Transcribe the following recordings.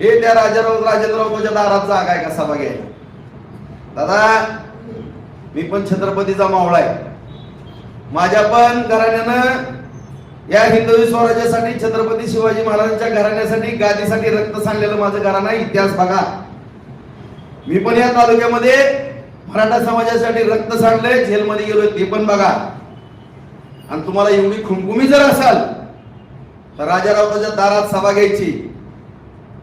हे त्या राजाराव राजेंद्ररावच्या दारात जागा आहे का सभा घ्यायला? दादा मी पण छत्रपतीचा मावळा आहे. माझ्या पण घराण्यानं या हिंदवी स्वराज्यासाठी छत्रपती शिवाजी महाराजांच्या घराण्यासाठी गादीसाठी रक्त सांडलेलं माझं घराणं इतिहास बघा. मी पण या तालुक्यामध्ये मराठा समाजासाठी रक्त सांडलंय जेलमध्ये गेलोय ते पण बघा. आणि तुम्हाला एवढी खुमखुमी जर असाल तर राजारावताच्या दारात सभा घ्यायची.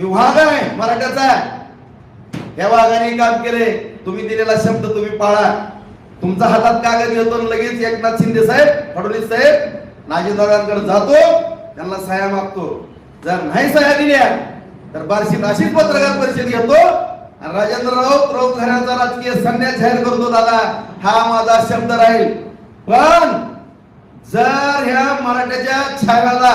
मी वाघ आहे मराठ्याचा या वाघाने काम केले. तुम्ही दिलेला शब्द तुम्ही पाळा. तुमचा हातात कागद घेतो आणि लगेच एकनाथ शिंदे साहेब फडणवीस साहेब नाजीदारांकडे जातो त्यांना सह्या मागतो. जर नाही सह्या दिल्या तर बार्शीत अशीच पत्रकार परिषद घेतो आणि राजेंद्र राऊत राऊत घराचा राजकीय संन्यास जाहीर करतो दादा. हा माझा शब्द राहील. पण जर ह्या मराठ्याच्या छाव्याला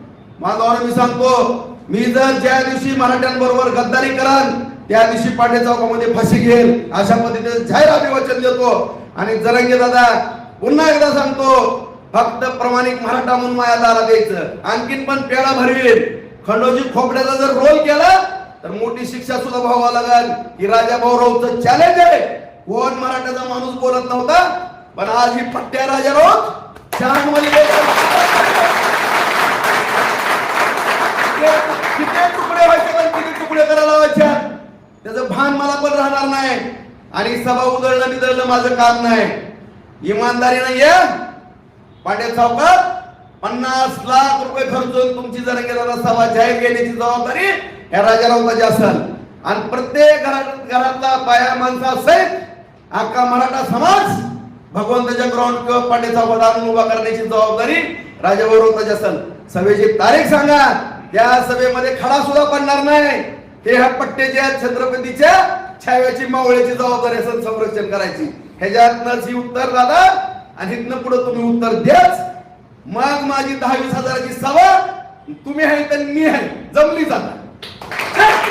माझ्यावर मी सांगतो मी जर ज्या दिवशी मराठ्यांबरोबर गद्दारी कराल त्या दिवशी पाटे चौकामध्ये फाशी घेईल अशा पद्धतीने जाहीर अभिवाचन देतो. आणि जरंगे दादा पुन्हा एकदा सांगतो फक्त प्रमाणिक मराठा म्हणून माया दारा द्यायचं आणखीन पण पेढा भरवेल खंडोजी खोपड्याचा जर रोल केला तर मोठी शिक्षा सुद्धा व्हावा लागेल. की राजा भाऊरावचं चॅलेंज आहे. कोण मराठाचा माणूस बोलत नव्हता पण आज ही पट्ट्या राजा राऊत छान किती तुकडे व्हायचे पण किती तुकडे करायला लावायच्या? त्याचं भान मला पण राहणार नाही. आणि सभा उधळणं बिदळलं माझं काम नाही. इमानदारीनं या. पांडे चौकात पन्नास लाख रुपये खर्चून तुमची जर गेला सभा जाहीर केल्याची जबाबदारी या राजा राऊताची असेल. आणि प्रत्येक घरात घरातला बाया माणसा सहित अख्खा मराठा समाज भगवंताच्या ग्राउंड किंवा पांडे चौकात आणून उभा करण्याची जबाबदारी राजा राऊताची असेल. सभेची तारीख सांगा. त्या सभेमध्ये खडा सुद्धा पडणार नाही. ते ह्या पट्टेच्या छत्रपतीच्या छाव्याची मावळ्याची जबाबदारी असेल संरक्षण करायची. ह्याच्यातनच ही उत्तर दादा आणि इथनं पुढे तुम्ही उत्तर द्याच. मग माझी दहा वीस हजाराची सभा तुम्ही आहे तर मी आहे. जमली जाता.